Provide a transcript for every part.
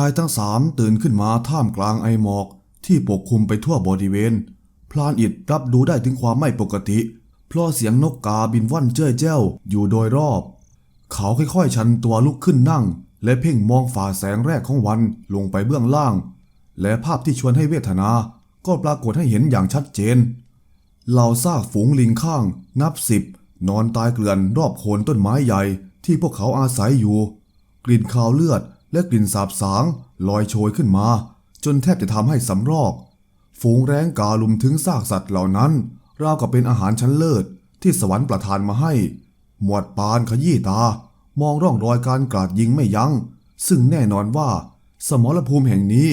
ชายทั้งสามตื่นขึ้นมาท่ามกลางไอหมอก ที่ปกคลุมไปทั่วบริเวณ พลานอิดรับรู้ได้ถึงความไม่ปกติ เพราะเสียงนกกาบินว่อนเจ้ยเจ้าอยู่โดยรอบ เขาค่อยๆชันตัวลุกขึ้นนั่ง และเพ่งมองฝ่าแสงแรกของวันลงไปเบื้องล่าง และภาพที่ชวนให้เวทนา ก็ปรากฏให้เห็นอย่างชัดเจนเหล่าซากฝูงลิงข้าง นับสิบนอนตายเกลื่อนรอบโคนต้นไม้ใหญ่ที่พวกเขาอาศัยอยู่ กลิ่นคาวเลือด และกลิ่นสาบสางลอยโชยขึ้นมา จนแทบจะทำให้สำรอก ฝูงแร้งกาลุมถึงซากสัตว์เหล่านั้น ราวกับเป็นอาหารชั้นเลิศที่สวรรค์ประทานมาให้ หมวดปานขยี้ตา มองร่องรอยการกราดยิงไม่ยัง้ง ซึ่งแน่นอนว่า สมรภูมิแห่งนี้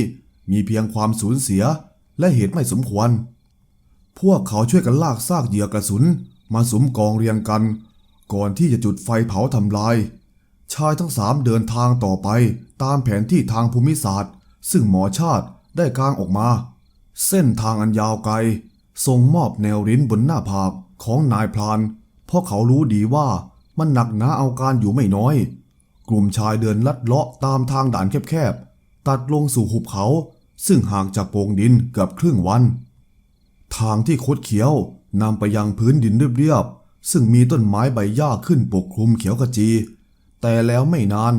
มีเพียงความสูญเสียและเหตุไม่สมควร พวกเขาช่วยกันลากซากเหยื่อกระสุน มาสมกองเรียงกัน ก่อนที่จะจุดไฟเผาทำลาย ชายทั้งสามเดินทางต่อไปตามแผนที่ทางภูมิศาสตร์ ซึ่งหมอชาติได้กางออกมา เส้นทางอันยาวไกลทรงมอบแนวริ้นบนหน้าผากของนายพลาน เพราะเขารู้ดีว่ามันหนักหนาเอาการอยู่ไม่น้อย กลุ่มชายเดินลัดเลาะตามทางด่านแคบๆ ตัดลงสู่หุบเขา ซึ่งห่างจากโป่งดินเกือบครึ่งวัน ทางที่คดเขียวนำไปยังพื้นดินเรียบๆซึ่งมีต้นไม้ใบหญ้าขึ้นปกคลุมเขียวขจี แต่แล้วไม่นาน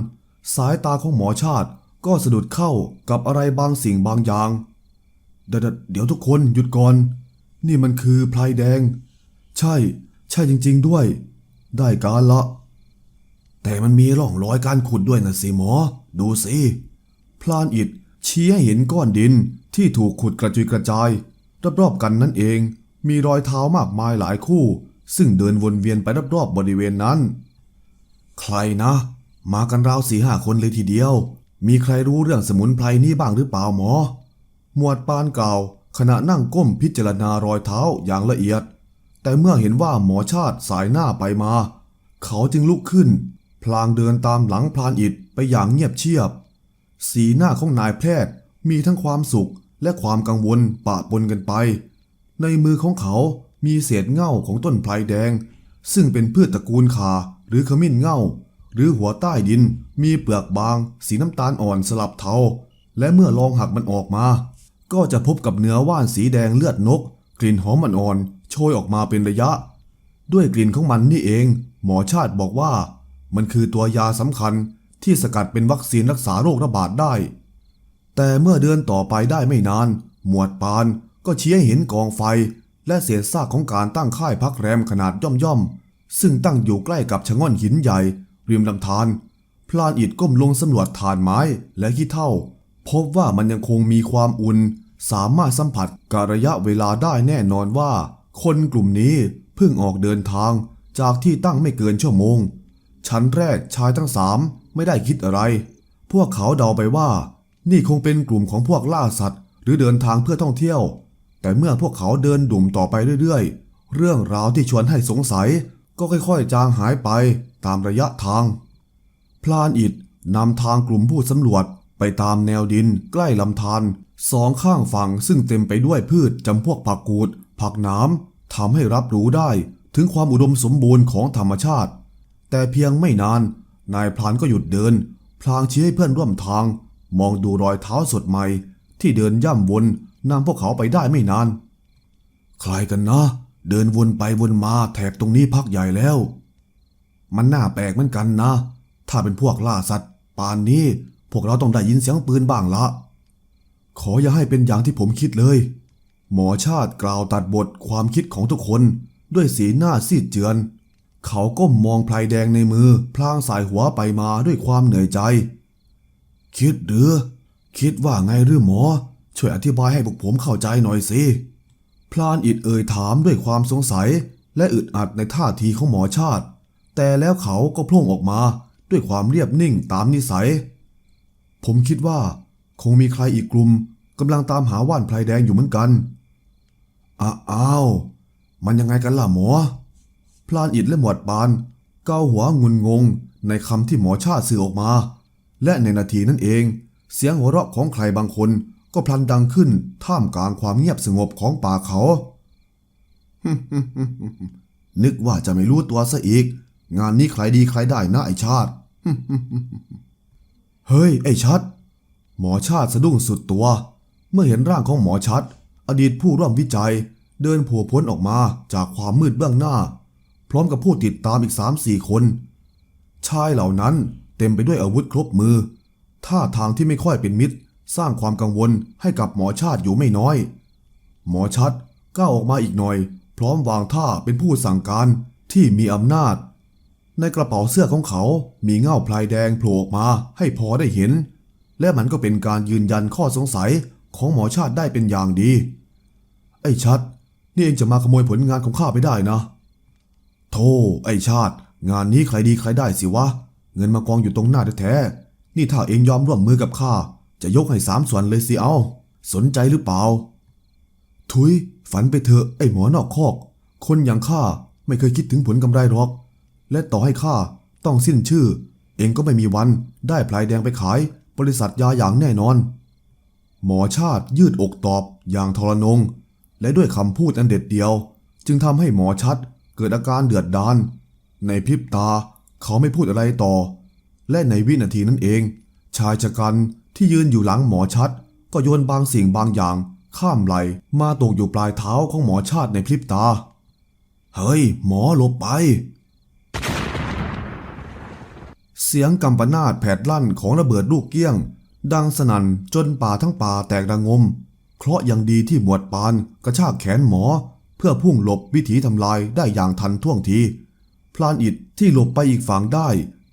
สายตาของหมอชาติก็สะดุดเข้ากับอะไรบางสิ่งบางอย่างเดี๋ยวเดี๋ยวทุกคนหยุดก่อน นี่มันคือพลายแดง ใช่ ใช่จริง ๆด้วย ได้การละ แต่มันมีร่องรอยการขุดด้วยนะสิหมอ ดูสิพลานอิดชี้ให้เห็นก้อนดินที่ถูกขุดกระจุยกระจายรอบๆกันนั่นเอง มีรอยเท้ามากมายหลายคู่ ซึ่งเดินวนเวียนไปรอบๆบริเวณนั้น ใครนะ มากันราวสี่ห้าคนเลยทีเดียว มีใครรู้เรื่องสมุนไพรนี้บ้างหรือเปล่าหมอ หมวดปานเก่าขณะนั่งก้มพิจารณารอยเท้าอย่างละเอียด แต่เมื่อเห็นว่าหมอชาติสายหน้าไปมา เขาจึงลุกขึ้น พลางเดินตามหลังพลานอิดไปอย่างเงียบเชียบ สีหน้าของนายแพทย์มีทั้งความสุขและความกังวลปะปนกันไป ในมือของเขามีเศษเง่าของต้นไพรแดง ซึ่งเป็นพืชตระกูลขา หรือขมิ้นเง่า หรือหัวใต้ดิน มีเปลือกบาง สีน้ำตาลอ่อนสลับเทา และเมื่อลองหักมันออกมา ก็จะพบกับเนื้อว่านสีแดงเลือดนก กลิ่นหอมอ่อนๆโชยออกมาเป็นระยะ ด้วยกลิ่นของมันนี่เอง หมอชาติบอกว่า มันคือตัวยาสำคัญที่สกัดเป็นวัคซีนรักษาโรคระบาดได้ แต่เมื่อเดินต่อไปได้ไม่นาน หมวดปานก็ชี้ให้เห็นกองไฟ และเศษซากของการตั้งค่ายพักแรมขนาดย่อมๆ ซึ่งตั้งอยู่ใกล้กับชะง่อนหินใหญ่ริมลำธารพลานอิดก้มลงสำรวจฐานไม้และขี้เท่าพบว่ามันยังคงมีความอุ่น สามารถสัมผัสกับระยะเวลาได้แน่นอนว่า คนกลุ่มนี้เพิ่งออกเดินทางจากที่ตั้งไม่เกินชั่วโมง ชั้นแรกชายทั้งสามไม่ได้คิดอะไร พวกเขาเดาไปว่า นี่คงเป็นกลุ่มของพวกล่าสัตว์ หรือเดินทางเพื่อท่องเที่ยว แต่เมื่อพวกเขาเดินดุ่มต่อไปเรื่อยๆ เรื่องราวที่ชวนให้สงสัย ก็ค่อยๆ จางหายไปตามระยะทาง พลานอิดนำทางกลุ่มผู้สำรวจไปตามแนวดินใกล้ลำธารสองข้างฝั่งซึ่งเต็มไปด้วยพืชจำพวกผักกูด ผักน้ำทำให้รับรู้ได้ถึงความอุดมสมบูรณ์ของธรรมชาติ แต่เพียงไม่นาน นายพลานก็หยุดเดิน พลางชี้ให้เพื่อนร่วมทาง มองดูรอยเท้าสดใหม่ ที่เดินย่ำวนนำพวกเขาไปได้ไม่นาน ใครกันนะ เดินวนไปวนมาแถบตรงนี้พักใหญ่แล้ว มันน่าแปลกเหมือนกันนะ ถ้าเป็นพวกล่าสัตว์ ป่านนี้พวกเราต้องได้ยินเสียงปืนบ้างละ ขออย่าให้เป็นอย่างที่ผมคิดเลย หมอชาติกล่าวตัดบทความคิดของทุกคนด้วยสีหน้าซีดเจือน เขาก้มมองพลายแดงในมือ พลางสายหัวไปมาด้วยความเหนื่อยใจ คิดหรือ คิดว่าไงหรือหมอ ช่วยอธิบายให้พวกผมเข้าใจหน่อยสิ พลานอิดเอ่ยถามด้วยความสงสัย และอึดอัดในท่าทีของหมอชาติ แต่แล้วเขาก็พล่งออกมาด้วยความเรียบนิ่งตามนิสัย ผมคิดว่า คงมีใครอีกกลุ่มกำลังตามหาว่านพลายแดงอยู่เหมือนกันอ้าอ้าวมันยังไงกันล่ะหมอ พลานอิดและหมวดปานเกาหัวงุนงงในคำที่หมอชาติสื่อออกมา และในนาทีนั้นเอง เสียงหัวเราะของใครบางคน ก็พลันดังขึ้นท่ามกลางความเงียบสงบของป่าเขา นึกว่าจะไม่รู้ตัวซะอีก งานนี้ใครดีใครได้นะไอชาติ เฮ้ย ไอชัด หมอชาติสะดุ้งสุดตัว เมื่อเห็นร่างของหมอชัด อดีตผู้ร่วมวิจัย เดินผล่พ้นออกมาจากความมืดเบื้องหน้า พร้อมกับผู้ติดตามอีกสามสี่คน ชายเหล่านั้นเต็มไปด้วยอาวุธครบมือ ท่าทางที่ไม่ค่อยเป็นมิตร สร้างความกังวลให้กับหมอชาติอยู่ไม่น้อย หมอชัดก้าวออกมาอีกหน่อย พร้อมวางท่าเป็นผู้สั่งการที่มีอำนาจ ในกระเป๋าเสื้อของเขา มีเงาพลายแดงโผล่ออกมาให้พอได้เห็น และมันก็เป็นการยืนยันข้อสงสัยของหมอชาติได้เป็นอย่างดี ไอ้ชัด นี่เองจะมาขโมยผลงานของข้าไปได้นะ โธ่ไอ้ชาติ งานนี้ใครดีใครได้สิวะ เงินมากองอยู่ตรงหน้าแท้ๆนี่ถ้าเองยอมร่วมมือกับข้า จะยกให้สามส่วนเลยสิเอา สนใจหรือเปล่า ทุย ฝันไปเถอะไอ้หมอนอกคอก คนอย่างข้าไม่เคยคิดถึงผลกำไรหรอก และต่อให้ข้าต้องสิ้นชื่อ เองก็ไม่มีวันได้พลายแดงไปขาย บริษัทยาอย่างแน่นอน หมอชาติยืดอกตอบอย่างทรนง และด้วยคำพูดอันเด็ดเดียว จึงทำให้หมอชัดเกิดอาการเดือดดาลในพริบตาเขาไม่พูดอะไรต่อ และในวินาทีนั้นเอง ชายชะกัน ที่ยืนอยู่หลังหมอชัด ก็โยนบางสิ่งบางอย่าง ข้ามไหลมาตกอยู่ปลายเท้าของหมอชาติในพริบตา เฮ้ย หมอหลบไป เสียงกำปนาดแผดลั่นของระเบิดลูกเกี้ยง ดังสนั่นจนป่าทั้งป่าแตกระงม เคราะห์ยังดีที่หมวดปานกระชากแขนหมอ เพื่อพุ่งหลบวิถีทำลายได้อย่างทันท่วงทีพลานอิดที่หลบไปอีกฝั่งได้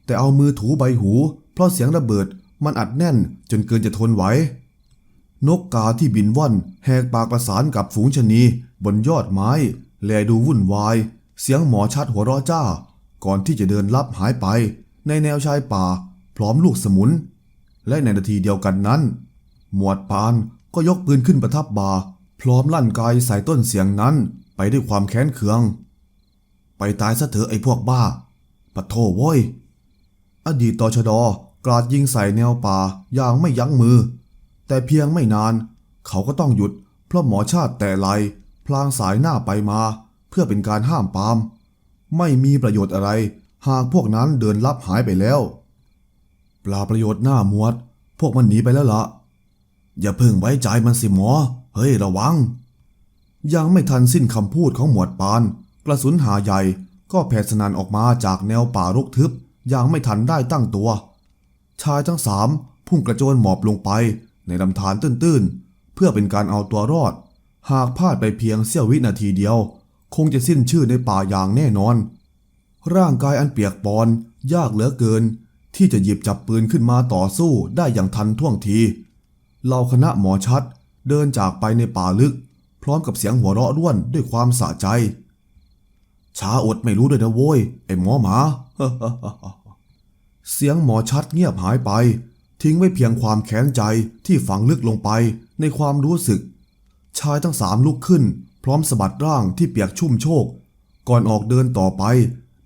แต่เอามือถูใบหู เพราะเสียงระเบิด มันอัดแน่นจนเกินจะทนไหวนกกาที่บินว่อนแหกปากประสานกับฝูงชนีบนยอดไม้ แลดูวุ่นวาย เสียงหมอชัดหัวเราะจ้า ก่อนที่จะเดินลับหายไป ในแนวชายป่า พร้อมลูกสมุน และในนาทีเดียวกันนั้น หมวดปานก็ยกปืนขึ้นประทับบ่าพร้อมลั่นไกใส่ต้นเสียงนั้นไปด้วยความแค้นเคือง ไปตายซะเถอะไอ้พวกบ้าปะโถโว้ย อดีตตชด กราดยิงใส่แนวป่าอย่างไม่ยั้งมือ แต่เพียงไม่นาน เขาก็ต้องหยุด เพราะหมอชาติแต่ไหลพลางสายหน้าไปมา เพื่อเป็นการห้ามปาม ไม่มีประโยชน์อะไร หากพวกนั้นเดินลับหายไปแล้วปลาประโยชน์หน้าหมวด พวกมันหนีไปแล้วละอย่าเพิ่งไว้ใจมันสิหมอ เฮ้ยระวัง ยังไม่ทันสิ้นคำพูดของหมวดปาน กระสุนหาใหญ่ก็แผ่สนันออกมาจากแนวป่ารกทึบอย่างไม่ทันได้ตั้งตัว ชายทั้งสามพุ่งกระโจนหมอบลงไปในลำธารตื้นๆ เพื่อเป็นการเอาตัวรอด หากพลาดไปเพียงเสี้ยววินาทีเดียว คงจะสิ้นชื่อในป่าอย่างแน่นอน ร่างกายอันเปียกปอนยากเหลือเกิน ที่จะหยิบจับปืนขึ้นมาต่อสู้ได้อย่างทันท่วงทีเหล่าคณะหมอชัดเดินจากไปในป่าลึก พร้อมกับเสียงหัวเราะร่วนด้วยความสะใจช้าอดไม่รู้ด้วยนะโว้ย ไอ้หมอหมา เสียงหมอชัดเงียบหายไป ทิ้งไว้เพียงความแค้นใจที่ฝังลึกลงไปในความรู้สึก ชายทั้งสามลุกขึ้น พร้อมสะบัดร่างที่เปียกชุ่มโชก ก่อนออกเดินต่อไป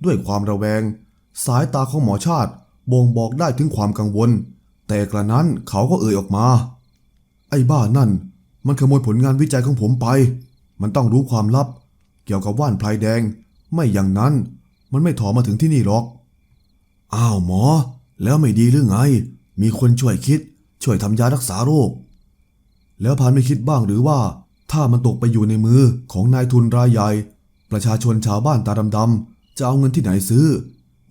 ด้วยความระแวง สายตาของหมอชาติบ่งบอกได้ถึงความกังวล แต่กระนั้นเขาก็เอ่ยออกมา ไอ้บ้านั่น มันขโมยผลงานวิจัยของผมไป มันต้องรู้ความลับ เกี่ยวกับว่านพลายแดง ไม่อย่างนั้น มันไม่ถอมาถึงที่นี่หรอก อ้าวหมอ แล้วไม่ดีหรือไง มีคนช่วยคิด ช่วยทำยารักษาโรค แล้วพานไม่คิดบ้างหรือว่า ถ้ามันตกไปอยู่ในมือของนายทุนรายใหญ่ ประชาชนชาวบ้านตาดำๆจะเอาเงินที่ไหนซื้อ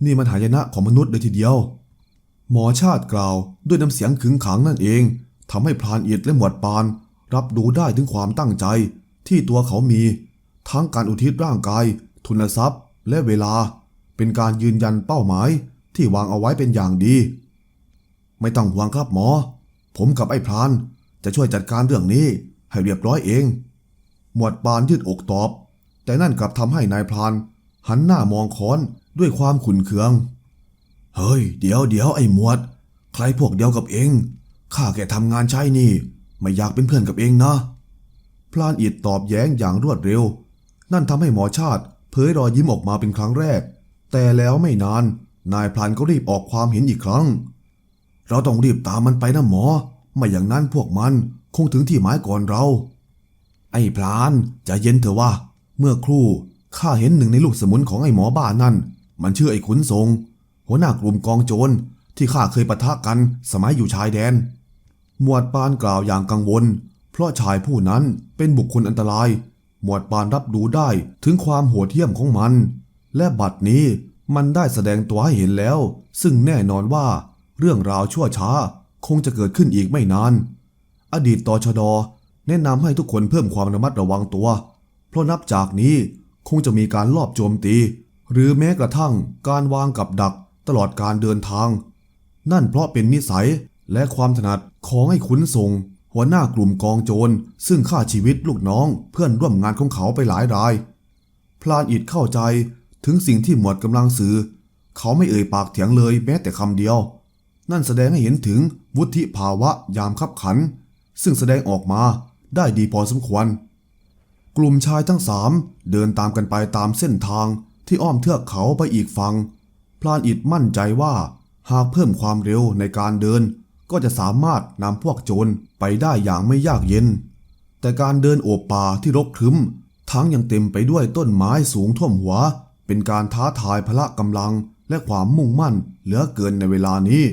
นี่มันหายนะของมนุษย์เลยทีเดียว หมอชาติกล่าวด้วยน้ำเสียงขึงขังนั่นเองทำให้พรานเอียดและหมวดปาน รับรู้ได้ถึงความตั้งใจที่ตัวเขามี ทั้งการอุทิศร่างกาย ทุนทรัพย์ และเวลา เป็นการยืนยันเป้าหมาย ที่วางเอาไว้เป็นอย่างดี ไม่ต้องห่วงครับหมอ ผมกับไอ้พรานจะช่วยจัดการเรื่องนี้ให้เรียบร้อยเอง หมวดปานยืดอกตอบ แต่นั่นกลับทำให้นายพราน หันหน้ามองค้อนด้วยความขุนเคือง เฮ้ย เดี๋ยวเดี๋ยวไอ้หมวด ใครพวกเดียวกับเอง ข้าแค่ทำงานใช่นี่ ไม่อยากเป็นเพื่อนกับเองนะ พลานอิดตอบแย้งอย่างรวดเร็ว นั่นทำให้หมอชาติเผยรอยยิ้มออกมาเป็นครั้งแรก แต่แล้วไม่นาน นายพลานก็รีบออกความเห็นอีกครั้ง เราต้องรีบตามมันไปนะหมอ ไม่อย่างนั้นพวกมันคงถึงที่หมายก่อนเรา ไอ้พลานจะเย็นเถอะว่า เมื่อครู่ข้าเห็นหนึ่งในลูกสมุนของไอ้หมอบ้านั่น มันชื่อไอ้ขุนทรง หัวหน้ากลุ่มกองโจรที่ข้าเคยปะทะกันสมัยอยู่ชายแดน หมวดปานกล่าวอย่างกังวล เพราะชายผู้นั้นเป็นบุคคลอันตราย หมวดปานรับรู้ได้ถึงความโหดเหี้ยมของมัน และบัดนี้ มันได้แสดงตัวให้เห็นแล้ว ซึ่งแน่นอนว่า เรื่องราวชั่วช้าคงจะเกิดขึ้นอีกไม่นาน อดีตตชด แนะนำให้ทุกคนเพิ่มความระมัดระวังตัว เพราะนับจากนี้คงจะมีการลอบโจมตี หรือแม้กระทั่งการวางกับดักตลอดการเดินทาง นั่นเพราะเป็นนิสัยและความถนัดของไอ้ขุนทรงหัวหน้ากลุ่มกองโจร ซึ่งฆ่าชีวิตลูกน้องเพื่อนร่วมงานของเขาไปหลายราย พลานอิดเข้าใจ ถึงสิ่งที่หมวดกำลังสื่อ เขาไม่เอ่ยปากเถียงเลยแม้แต่คำเดียว นั่นแสดงให้เห็นถึงวุฒิภาวะยามคับขัน ซึ่งแสดงออกมาได้ดีพอสมควร กลุ่มชายทั้งสามเดินตามกันไปตามเส้นทางที่อ้อมเทือกเขาไปอีกฝั่งพลานอิดมั่นใจว่า หากเพิ่มความเร็วในการเดิน ก็จะสามารถนำพวกโจรไปได้อย่างไม่ยากเย็น แต่การเดินโอบป่าที่รกครึ้ม ทั้งยังเต็มไปด้วยต้นไม้สูงท่วมหัว เป็นการท้าทายพละกำลังและความมุ่งมั่นเหลือเกินในเวลานี้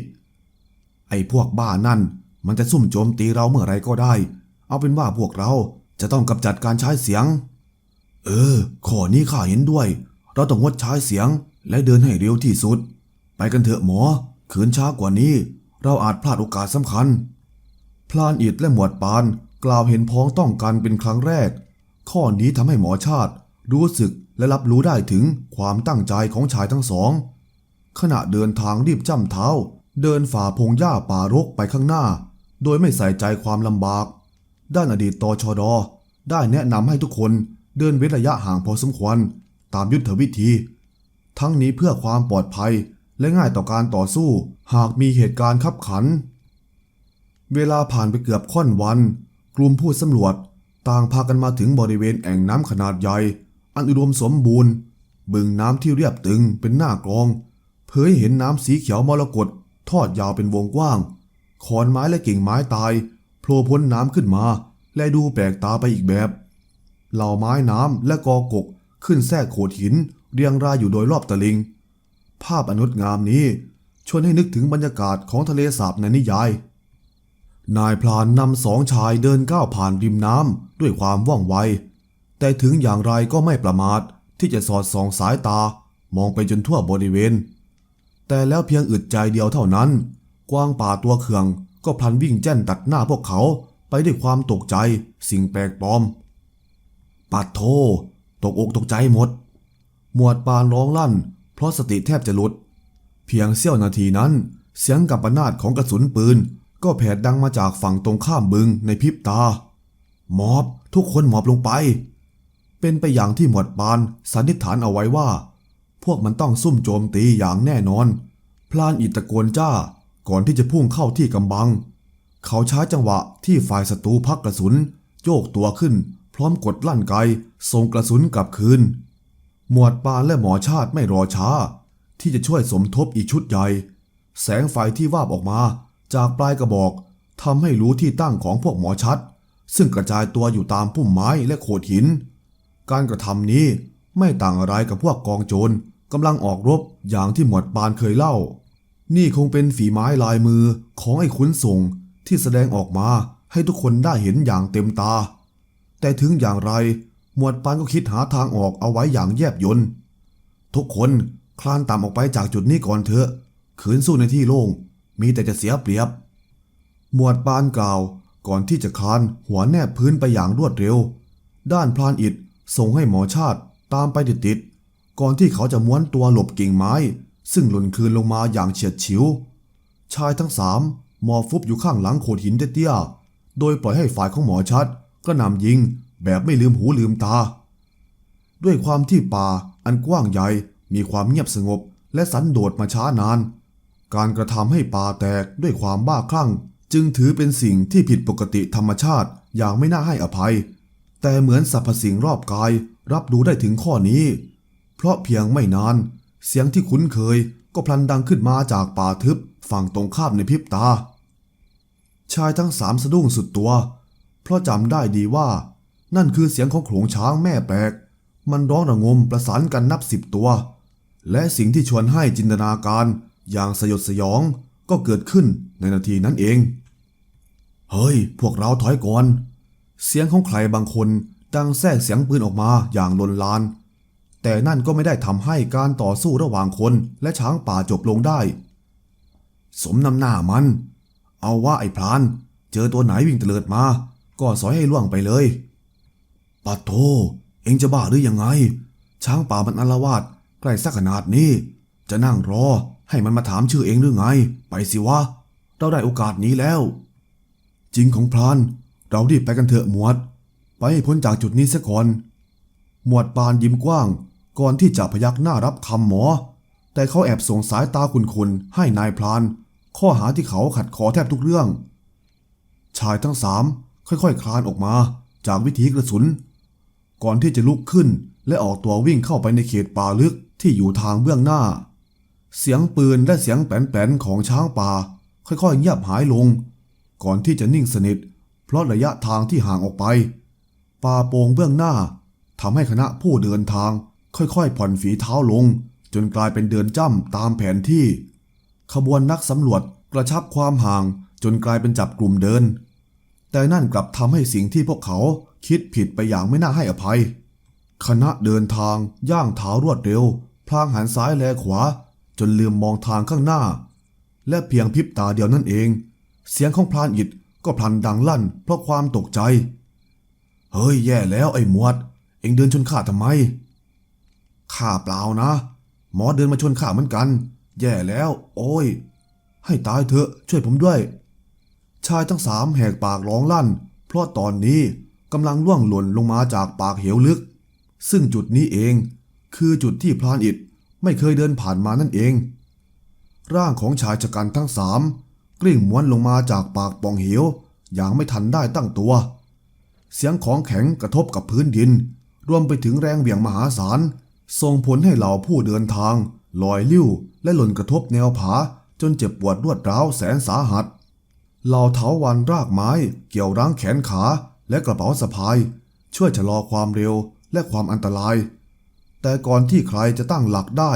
ไอ้พวกบ้านั่นมันจะซุ่มโจมตีเราเมื่อไรก็ได้ เอาเป็นว่าพวกเราจะต้องกำจัดการใช้เสียง เออ ข้อนี้ข้าเห็นด้วย เราต้องงดใช้เสียงและเดินให้เร็วที่สุด ไปกันเถอะหมอขืนช้ากว่านี้ เราอาจพลาดโอกาสสำคัญ พลานอิดและหมวดปานกล่าวเห็นพ้องต้องกันเป็นครั้งแรก ข้อนี้ทำให้หมอชาติรู้สึก และรับรู้ได้ถึงความตั้งใจของชายทั้งสอง ขณะเดินทางรีบจ้ำเท้า เดินฝ่าพงหญ้าป่ารกไปข้างหน้า โดยไม่ใส่ใจความลำบาก ด้านอดีตตชด ได้แนะนำให้ทุกคนเดินเว้นระยะห่างพอสมควร ตามยุทธวิธี ทั้งนี้เพื่อความปลอดภัยและง่ายต่อการต่อสู้ หากมีเหตุการณ์ขับขัน เวลาผ่านไปเกือบค่อนวัน กลุ่มผู้สำรวจ ต่างพากันมาถึงบริเวณแอ่งน้ำขนาดใหญ่ อันอุดมสมบูรณ์ บึงน้ำที่เรียบตึงเป็นหน้ากรอง เผยเห็นน้ำสีเขียวมรกตทอดยาวเป็นวงกว้างขอนไม้และกิ่งไม้ตายโผล่พ้นน้ำขึ้นมา และดูแปลกตาไปอีกแบบ เหล่าไม้น้ำและกอกกขึ้นแทรกโขดหิน เรียงรายอยู่โดยรอบตะลิง ภาพอนงดงามนี้ชวนให้นึกถึงบรรยากาศของทะเลสาบในนิยาย นายพลานนำสองชายเดินก้าวผ่านริมน้ำด้วยความว่องไว แต่ถึงอย่างไรก็ไม่ประมาทที่จะสอดส่องสายตามองไปจนทั่วบริเวณ แต่แล้วเพียงอึดใจเดียวเท่านั้น กวางป่าตัวเขืองก็พลันวิ่งแจ้นตัดหน้าพวกเขาไปด้วยความตกใจสิ่งแปลกปลอม ปัดโท ตกอกตกใจหมด หมวดปานร้องลั่น เพราะสติแทบจะหลุด เพียงเสี้ยวนาทีนั้น เสียงกับปนาดของกระสุนปืน ก็แผดดังมาจากฝั่งตรงข้ามบึงในพริบตาหมอบทุกคนหมอบลงไป เป็นไปอย่างที่หมวดปานสันนิษฐานเอาไว้ว่า พวกมันต้องซุ่มโจมตีอย่างแน่นอน พลานอิตะโกนจ้าก่อนที่จะพุ่งเข้าที่กำบัง เขาใช้จังหวะที่ฝ่ายศัตรูพักกระสุน โยกตัวขึ้น พร้อมกดลั่นไกส่งกระสุนกลับคืน หมวดปานและหมอชาติไม่รอช้า ที่จะช่วยสมทบอีกชุดใหญ่ แสงไฟที่วาบออกมาจากปลายกระบอกทำให้รู้ที่ตั้งของพวกหมอชัด ซึ่งกระจายตัวอยู่ตามพุ่มไม้และโขดหิน การกระทำนี้ไม่ต่างอะไรกับพวกกองโจรกำลังออกรบอย่างที่หมวดปานเคยเล่า นี่คงเป็นฝีไม้ลายมือของไอ้ขุนส่งที่แสดงออกมาให้ทุกคนได้เห็นอย่างเต็มตา แต่ถึงอย่างไรหมวดปานก็คิดหาทางออกเอาไว้อย่างแยบยลทุกคนคลานตามออกไปจากจุดนี้ก่อนเถอะ ขืนสู้ในที่โล่งมีแต่จะเสียเปรียบ หมวดปานกล่าวก่อนที่จะคลานหัวแนบพื้นไปอย่างรวดเร็ว ด้านพลานอิด ส่งให้หมอชาติตามไปติดๆก่อนที่เขาจะม้วนตัวหลบกิ่งไม้ ซึ่งหล่นคืนลงมาอย่างเฉียดฉิว ชายทั้งสามหมอฟุบอยู่ข้างหลังโขดหินเตี้ยๆโดยปล่อยให้ฝ่ายของหมอชัดก็นำยิงแบบไม่ลืมหูลืมตา ด้วยความที่ป่าอันกว้างใหญ่มีความเงียบสงบและสันโดษมาช้านาน การกระทำให้ป่าแตกด้วยความบ้าคลั่ง จึงถือเป็นสิ่งที่ผิดปกติธรรมชาติอย่างไม่น่าให้อภัย แต่เหมือนสรรพสิ่งรอบกายรับรู้ได้ถึงข้อนี้ เพราะเพียงไม่นาน เสียงที่คุ้นเคยก็พลันดังขึ้นมาจากป่าทึบฝั่งตรงข้ามในพริบตา ชายทั้งสามสะดุ้งสุดตัว เพราะจำได้ดีว่า นั่นคือเสียงของโขลงช้างแม่แปลก มันร้องระงมประสานกันนับสิบตัว และสิ่งที่ชวนให้จินตนาการอย่างสยดสยองก็เกิดขึ้นในนาทีนั้นเอง เฮ้ย พวกเราถอยก่อน เสียงของใครบางคนดังแทรกเสียงปืนออกมาอย่างลนลาน แต่นั่นก็ไม่ได้ทำให้การต่อสู้ระหว่างคนและช้างป่าจบลงได้ สมนำหน้ามัน เอาว่าไอ้พราน เจอตัวไหนวิ่งเตลิดมา ก็สอยให้ล่วงไปเลยปัดโทเอ็งจะบ้าหรือยังไง ช้างป่ามันอาลวาดใกล้สักขนาดนี้ จะนั่งรอให้มันมาถามชื่อเองหรือไง ไปสิวะ เราได้โอกาสนี้แล้ว จริงของพราน เรารีบไปกันเถอะหมวด ไปให้พ้นจากจุดนี้เสียก่อน หมวดปานยิ้มกว้าง ก่อนที่จะพยักหน้ารับคำหมอ แต่เขาแอบส่งสายตาคุณๆให้นายพราน ข้อหาที่เขาขัดคอแทบทุกเรื่อง ชายทั้งสามค่อยๆคลานออกมาจากวิถีกระสุน ก่อนที่จะลุกขึ้นและออกตัววิ่งเข้าไปในเขตป่าลึกที่อยู่ทางเบื้องหน้า เสียงปืนและเสียงแป้นๆของช้างป่า ค่อยๆเงียบหายลง ก่อนที่จะนิ่งสนิท เพราะระยะทางที่ห่างออกไป ป่าโป่งเบื้องหน้าทำให้คณะผู้เดินทางค่อยๆ ผ่อนฝีเท้าลง จนกลายเป็นเดินจ้ำตามแผนที่ ขบวนนักสำรวจกระชับความห่างจนกลายเป็นจับกลุ่มเดิน แต่นั่นกลับทำให้สิ่งที่พวกเขาคิดผิดไปอย่างไม่น่าให้อภัย คณะเดินทางย่างเท้ารวดเร็ว พลางหันซ้ายแลขวา จนลืมมองทางข้างหน้า และเพียงพริบตาเดียวนั่นเอง เสียงของพลานอิด ก็พลันดังลั่นเพราะความตกใจ เฮ้ยแย่แล้วไอ้หมวด เอ็งเดินชนข้าทำไม ข้าเปล่านะ หมอเดินมาชนข้าเหมือนกัน แย่แล้ว โอ้ย ให้ตายเถอะช่วยผมด้วย ชายทั้งสามแหกปากร้องลั่น เพราะตอนนี้กำลังล่วงหล่นลงมาจากปากเหวลึก ซึ่งจุดนี้เองคือจุดที่พลานอิดไม่เคยเดินผ่านมานั่นเอง ร่างของชายชะกันทั้งสาม กลิ้งม้วนลงมาจากปากป่องเหวอย่างไม่ทันได้ตั้งตัว เสียงของแข็งกระทบกับพื้นดิน รวมไปถึงแรงเหวี่ยงมหาศาลส่งผลให้เหล่าผู้เดินทาง ลอยลิ้วและหล่นกระทบแนวผาจนเจ็บปวดรวดร้าวแสนสาหัส เหล่าเถาวันรากไม้เกี่ยวรั้งแขนขาและกระเป๋าสะพาย ช่วยชะลอความเร็วและความอันตราย แต่ก่อนที่ใครจะตั้งหลักได้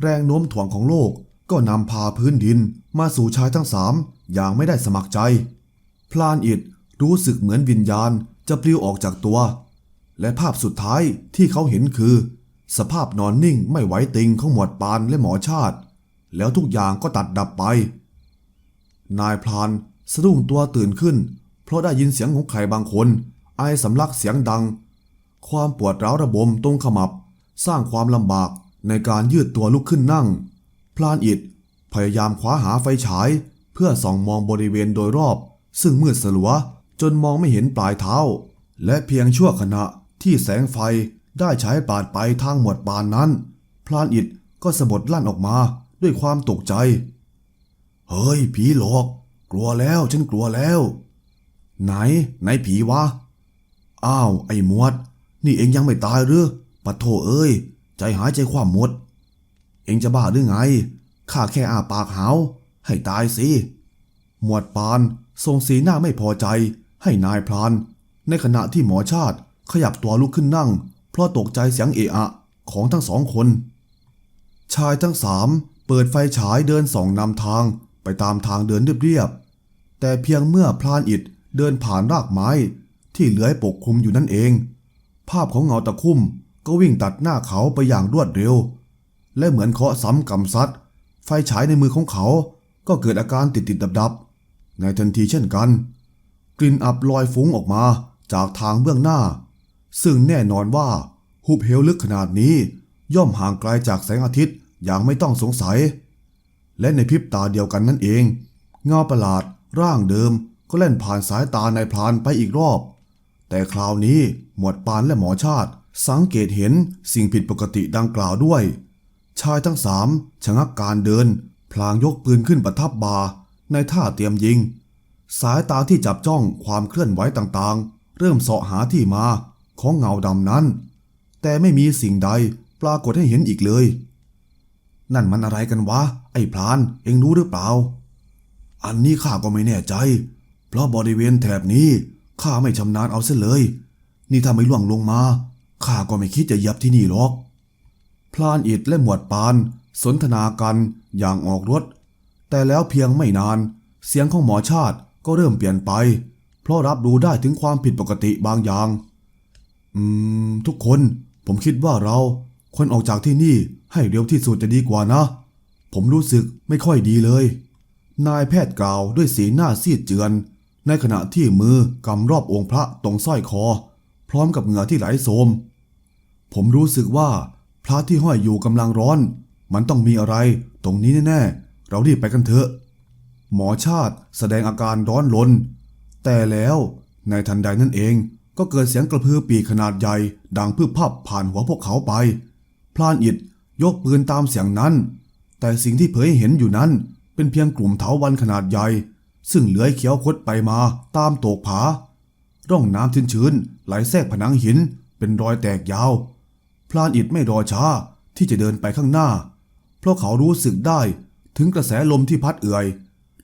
แรงโน้มถ่วงของโลก ก็นำพาพื้นดินมาสู่ชายทั้งสามอย่างไม่ได้สมัครใจ พลานอิดรู้สึกเหมือนวิญญาณจะปลิวออกจากตัว และภาพสุดท้ายที่เขาเห็นคือ สภาพนอนนิ่งไม่ไหวติงของหมวดปานและหมอชาติ แล้วทุกอย่างก็ตัดดับไป นายพลานสะดุ้งตัวตื่นขึ้น เพราะได้ยินเสียงของใครบางคน ไอสำลักเสียงดัง ความปวดร้าวระบมตรงขมับ สร้างความลำบากในการยืดตัวลุกขึ้นนั่ง ลานอิดพยายามคว้าหาไฟฉาย เพื่อส่องมองบริเวณโดยรอบ ซึ่งมืดสลัวจนมองไม่เห็นปลายเท้า และเพียงชั่วขณะที่แสงไฟได้ใช้ปาดไปทางหมวดปานนั้น พลานอิดก็สะบดลั่นออกมาด้วยความตกใจ เฮ้ย ผีหลอก กลัวแล้วฉันกลัวแล้ว ไหน ไหนผีวะ อ้าว ไอ้หมวด นี่เองยังไม่ตายหรือปะโถเอ้ย ใจหายใจความหมด องจะบ้าหรือไง ข้าแค่อาปากหาว ให้ตายสิ หมวดปานทรงสีหน้าไม่พอใจ ให้นายพราน ในขณะที่หมอชาติขยับตัวลุกขึ้นนั่ง เพราะตกใจเสียงเอะอะของทั้งสองคน ชายทั้งสามเปิดไฟฉายเดินส่องนำทางไปตามทางเดินเรียบๆ แต่เพียงเมื่อพลานอิดเดินผ่านรากไม้ ที่เลื้อยปกคลุมอยู่นั่นเอง ภาพของเงาตะคุ่มก็วิ่งตัดหน้าเขาไปอย่างรวดเร็ว และเหมือนเคาะซ้ำกำซัด ไฟฉายในมือของเขา ก็เกิดอาการติดติดดับดับในทันทีเช่นกัน กลิ่นอับลอยฟุ้งออกมาจากทางเบื้องหน้า ซึ่งแน่นอนว่าหุบเหวลึกขนาดนี้ ย่อมห่างไกลจากแสงอาทิตย์อย่างไม่ต้องสงสัย และในพริบตาเดียวกันนั่นเอง เงาประหลาด ร่างเดิมก็เล่นผ่านสายตานายพรานไปอีกรอบ แต่คราวนี้หมวดปานและหมอชาติ สังเกตเห็นสิ่งผิดปกติดังกล่าวด้วย ชายทั้งสามชะงักการเดิน พลางยกปืนขึ้นประทับบาในท่าเตรียมยิง สายตาที่จับจ้องความเคลื่อนไหวต่างๆ เริ่มเสาะหาที่มาของเงาดำนั้น แต่ไม่มีสิ่งใดปรากฏให้เห็นอีกเลย นั่นมันอะไรกันวะ ไอ้พลานเอ็งรู้หรือเปล่า อันนี้ข้าก็ไม่แน่ใจ เพราะบริเวณแถบนี้ข้าไม่ชำนาญเอาเสียเลย นี่ถ้าไม่ล่วงลงมาข้าก็ไม่คิดจะยับที่นี่หรอก พลานอิดและหมวดปาน สนทนากันอย่างออกรถ แต่แล้วเพียงไม่นาน เสียงของหมอชาติก็เริ่มเปลี่ยนไป เพราะรับรู้ได้ถึงความผิดปกติบางอย่าง อืม ทุกคนผมคิดว่าเราควรออกจากที่นี่ให้เร็วที่สุดจะดีกว่านะ ผมรู้สึกไม่ค่อยดีเลย นายแพทย์กล่าวด้วยสีหน้าซีดเจือน ในขณะที่มือกำรอบองค์พระตรงสร้อยคอ พร้อมกับเหงื่อที่ไหลโสม ผมรู้สึกว่า ระที่ห้อยอยู่กำลังร้อน มันต้องมีอะไร ตรงนี้แน่ๆ เรารีบไปกันเถอะ หมอชาติแสดงอาการร้อนรนแต่แล้วในทันใดนั่นเองก็เกิดเสียงกระพือปีกขนาดใหญ่ ดังพึบพับผ่านหัวพวกเขาไป พลานอิดยกปืนตามเสียงนั้น แต่สิ่งที่เผยเห็นอยู่นั้น เป็นเพียงกลุ่มเถาวันขนาดใหญ่ ซึ่งเลื้อยเขียวคดไปมาตามโตกผา ร่องน้ำชื้นๆไหลแทรกผนังหินเป็นรอยแตกยาว พลานอิดไม่รอช้าที่จะเดินไปข้างหน้า เพราะเขารู้สึกได้ถึงกระแสลมที่พัดเอื่อย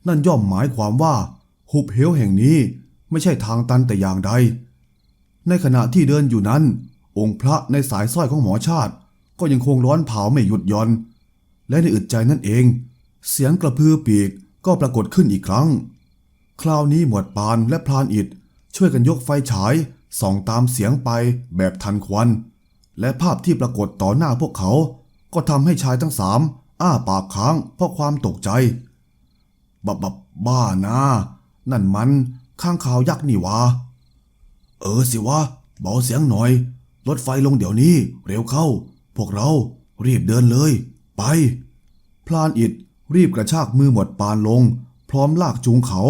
นั่นย่อมหมายความว่า หุบเหวแห่งนี้ไม่ใช่ทางตันแต่อย่างใด ในขณะที่เดินอยู่นั้น องค์พระในสายสร้อยของหมอชาติ ก็ยังคงร้อนเผาไม่หยุดย่อน และในอึดใจนั่นเอง เสียงกระพือปีกก็ปรากฏขึ้นอีกครั้ง คราวนี้หมวดปานและพลานอิดช่วยกันยกไฟฉายส่องตามเสียงไปแบบทันควัน และภาพที่ปรากฏต่อหน้าพวกเขา ก็ทำให้ชายทั้งสามอ้าปากค้างเพราะความตกใจ บับบับบ้านะ นั่นมันข้างข่าวยักษ์นี่วะ เออสิวะเบาเสียงหน่อย รถไฟลงเดี๋ยวนี้ เร็วเข้า พวกเรารีบเดินเลย ไป พลานอิดรีบกระชากมือหมวดปานลง พร้อมลากจูงเขา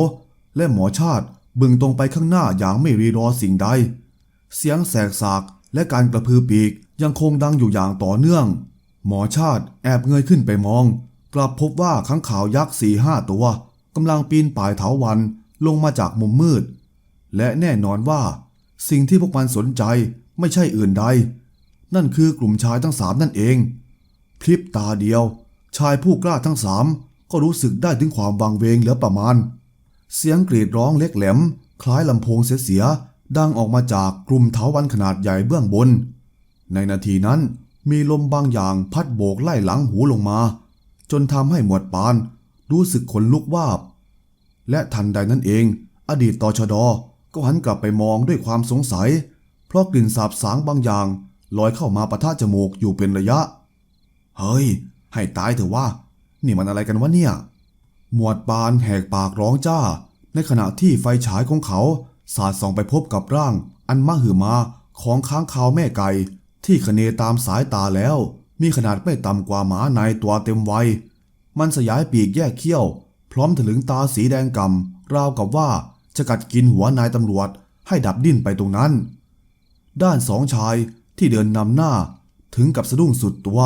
และหมอชาติบึงตรงไปข้างหน้าอย่างไม่รีรอสิ่งใด เสียงแสกสาก และการกระพือปีกยังคงดังอยู่อย่างต่อเนื่อง หมอชาติแอบเงยขึ้นไปมอง กลับพบว่าข้างขาวยักษ์สี่ห้าตัวกำลังปีนป่ายเถาวันลงมาจากมุมมืด และแน่นอนว่า สิ่งที่พวกมันสนใจไม่ใช่อื่นใด นั่นคือกลุ่มชายทั้งสามนั่นเอง พลิบตาเดียว ชายผู้กล้าทั้งสามก็รู้สึกได้ถึงความวังเวงเหลือประมาณ เสียงกรีดร้องเล็กแหลม คล้ายลำโพงเสียๆ ดังออกมาจากกลุ่มเถาวันขนาดใหญ่เบื้องบน ในนาทีนั้นมีลมบางอย่างพัดโบกไล่หลังหูลงมา จนทำให้หมวดปาน รู้สึกขนลุกวาบ และทันใดนั้นเอง อดีตตชดก็หันกลับไปมองด้วยความสงสัย เพราะกลิ่นสาบสางบางอย่างลอยเข้ามาปะทะจมูกอยู่เป็นระยะ เฮ้ย ให้ตายเถอะว่า นี่มันอะไรกันวะเนี่ย หมวดปานแหกปากร้องจ้า ในขณะที่ไฟฉายของเขา สาดส่องไปพบกับร่าง อันมหึมาของค้างคาวแม่ไก่ ที่คเนตามสายตาแล้ว มีขนาดไม่ต่ำกว่าหมาในตัวเต็มวัย มันสยายปีกแยกเขี้ยว พร้อมถลึงตาสีแดงกำ่ำราวกับว่าจะกัดกินหัวนายตำรวจให้ดับดิ้นไปตรงนั้น ด้านสองชายที่เดินนำหน้าถึงกับสะดุ้งสุดตัว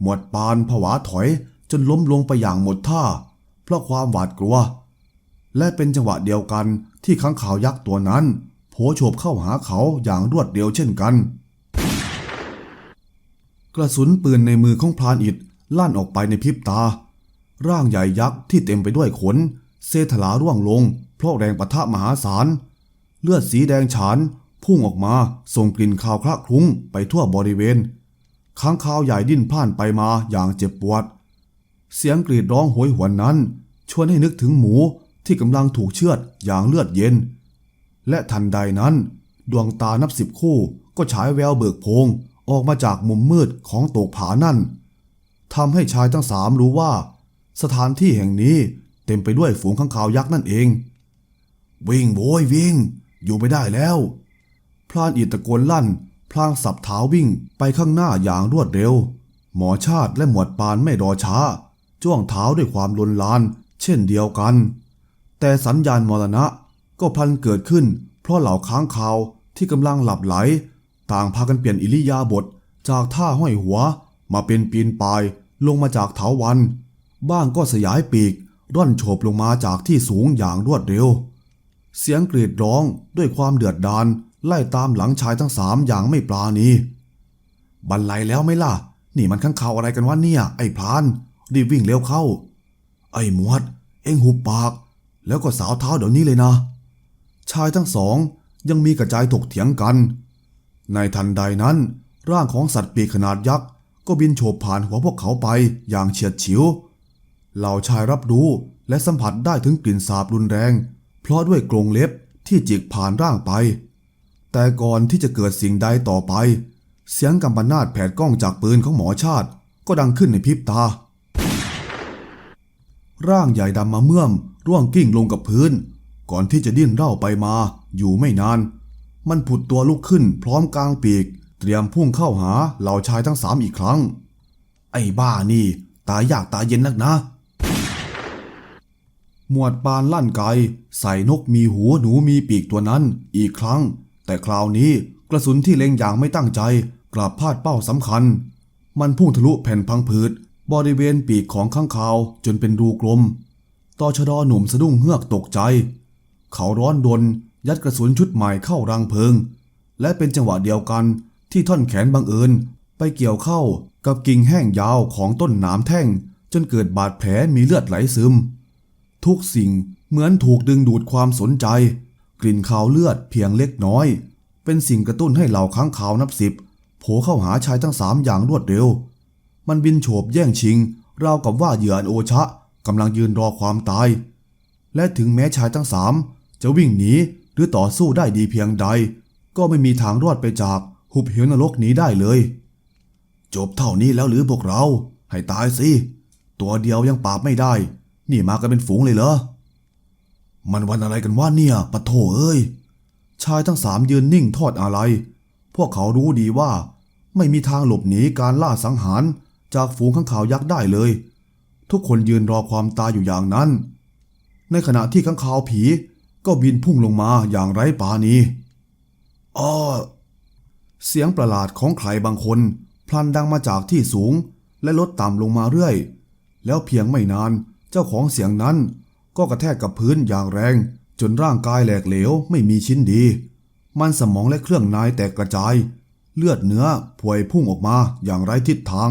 หมวดปานผวาถอยจนล้มลงไปอย่างหมดท่า เพราะความหวาดกลัว และเป็นจังหวะเดียวกัน ที่ข้างข่าวยักษ์ตัวนั้นโผโฉบเข้าหาเขาอย่างรวดเร็วเช่นกัน กระสุนปืนในมือของพรานอิดลั่นออกไปในพริบตา ร่างใหญ่ยักษ์ที่เต็มไปด้วยขน เซถลาร่วงลง เพราะแรงปะทะมหาศาล เลือดสีแดงฉาน พุ่งออกมาส่งกลิ่นคาวคละคลุ้งไปทั่วบริเวณค้างคาวใหญ่ดิ้นพล่านไปมาอย่างเจ็บปวด เสียงกรีดร้องโหยหวนนั้น ชวนให้นึกถึงหมู ที่กำลังถูกเชือดอย่างเลือดเย็น และทันใดนั้น ดวงตานับสิบคู่ก็ฉายแววเบิกโพงออกมาจากมุมมืดของโตกผานั่นทำให้ชายทั้งสามรู้ว่า สถานที่แห่งนี้เต็มไปด้วยฝูงข้างคาวยักษ์นั่นเอง วิ่งโวยวิ่ง อยู่ไม่ได้แล้ว พลานอิตะโกนลั่น พลางสับเท้าวิ่งไปข้างหน้าอย่างรวดเร็ว หมอชาติและหมวดปานไม่รอช้า จ้วงเท้าด้วยความลนลาน เช่นเดียวกัน แต่สัญญาณมรณะก็พลันเกิดขึ้น เพราะเหล่าค้างคาวที่กำลังหลับไหล ต่างพากันเปลี่ยนอิริยาบถจากท่าห้อยหัว มาเป็นปีนปลายลงมาจากเถาวัน บ้างก็สยายปีกร่อนโฉบลงมาจากที่สูงอย่างรวดเร็ว เสียงกรีดร้องด้วยความเดือดดาลไล่ตามหลังชายทั้งสามอย่างไม่ปราณีบรรลัยแล้วไหมล่ะ นี่มันข้างข่าวอะไรกันวะเนี่ย ไอ้พราน รีบวิ่งเร็วเข้า ไอ้หมวด เอ็งหุบปาก แล้วก็สาวเท้าเดี๋ยวนี้เลยนะ ชายทั้งสองยังมีกระจายถกเถียงกัน ในทันใดนั้นร่างของสัตว์ปีกขนาดยักษ์ก็บินโฉบผ่านหัวพวกเขาไปอย่างเฉียดฉิว เหล่าชายรับรู้และสัมผัสได้ถึงกลิ่นสาบรุนแรง เพราะด้วยกรงเล็บที่จิกผ่านร่างไป แต่ก่อนที่จะเกิดสิ่งใดต่อไป เสียงกำปนาตแผดกล้องจากปืนของหมอชาติ ก็ดังขึ้นในพริบตา ร่างใหญ่ดำมาเมื่อม ร่วงกิ้งลงกับพื้น ก่อนที่จะดิ้นเร่าไปมา อยู่ไม่นาน มันผุดตัวลุกขึ้นพร้อมกลางปีก เตรียมพุ่งเข้าหาเหล่าชายทั้งสามอีกครั้ง ไอ้บ้านี่ ตายยากตายเย็นนักนะ หมวดปานลั่นไกใส่นกมีหูหนูมีปีกตัวนั้นอีกครั้ง แต่คราวนี้กระสุนที่เล็งอย่างไม่ตั้งใจ กลับพลาดเป้าสำคัญ มันพุ่งทะลุแผ่นพังผืด บริเวณปีกของข้างคาวจนเป็นรูกลมตอชดอหนุ่มสะดุ้งเฮือกตกใจ เขาร้อนดนยัดกระสุนชุดใหม่เข้ารังเพลิง และเป็นจังหวะเดียวกันที่ท่อนแขนบังเอิญไปเกี่ยวเข้ากับกิ่งแห้งยาวของต้นหนามแท่ง จนเกิดบาดแผลมีเลือดไหลซึม ทุกสิ่งเหมือนถูกดึงดูดความสนใจ กลิ่นคาวเลือดเพียงเล็กน้อย เป็นสิ่งกระตุ้นให้เหล่าค้างคาวนับสิบโผล่เข้าหาชายทั้งสามอย่างรวดเร็ว มันบินโฉบแย่งชิง ราวกับว่าเหยื่ออันโอชะกำลังยืนรอความตาย และถึงแม้ชายทั้งสามจะวิ่งหนีหรือต่อสู้ได้ดีเพียงใด ก็ไม่มีทางรอดไปจากหุบเหวนรกนี้ได้เลย จบเท่านี้แล้วหรือพวกเรา ให้ตายสิ ตัวเดียวยังปราบไม่ได้ นี่มากันเป็นฝูงเลยเหรอ มันวันอะไรกันว่าเนี่ยปะโถเอ้ย ชายทั้งสามยืนนิ่งทอดอะไร พวกเขารู้ดีว่า ไม่มีทางหลบหนีการล่าสังหาร จากฝูงข้างขาวยักษ์ได้เลย ทุกคนยืนรอความตายอยู่อย่างนั้น ในขณะที่ข้างขาวผีก็บินพุ่งลงมาอย่างไร้ปาณีอ้อเสียงประหลาดของใครบางคน พลันดังมาจากที่สูงและลดต่ำลงมาเรื่อย แล้วเพียงไม่นานเจ้าของเสียงนั้นก็กระแทกกับพื้นอย่างแรง จนร่างกายแหลกเหลวไม่มีชิ้นดี มันสมองและเครื่องในแตกกระจาย เลือดเนื้อพวยพุ่งออกมาอย่างไร้ทิศทาง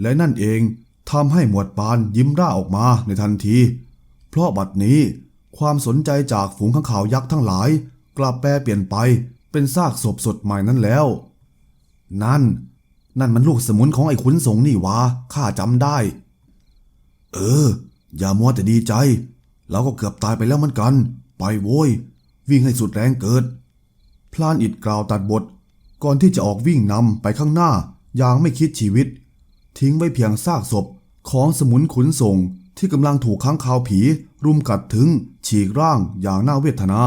และนั่นเองทำให้หมวดปานยิ้มร่าออกมาในทันที เพราะบัดนี้ความสนใจจากฝูงข้างข่าวยักษ์ทั้งหลาย กลับแปรเปลี่ยนไปเป็นซากศพสดใหม่นั้นแล้ว นั่น นั่นมันลูกสมุนของไอ้ขุนสงนี่วะข้าจำได้ เออ อย่ามัวแต่ดีใจ เราก็เกือบตายไปแล้วเหมือนกัน ไปโว้ย วิ่งให้สุดแรงเกิด พลานอิดกล่าวตัดบท ก่อนที่จะออกวิ่งนำไปข้างหน้าอย่างไม่คิดชีวิต ทิ้งไว้เพียงซากศพของสมุนขุนส่งที่กำลังถูกค้างคาวผี รุมกัดถึงฉีกร่างอย่างน่าเวทนา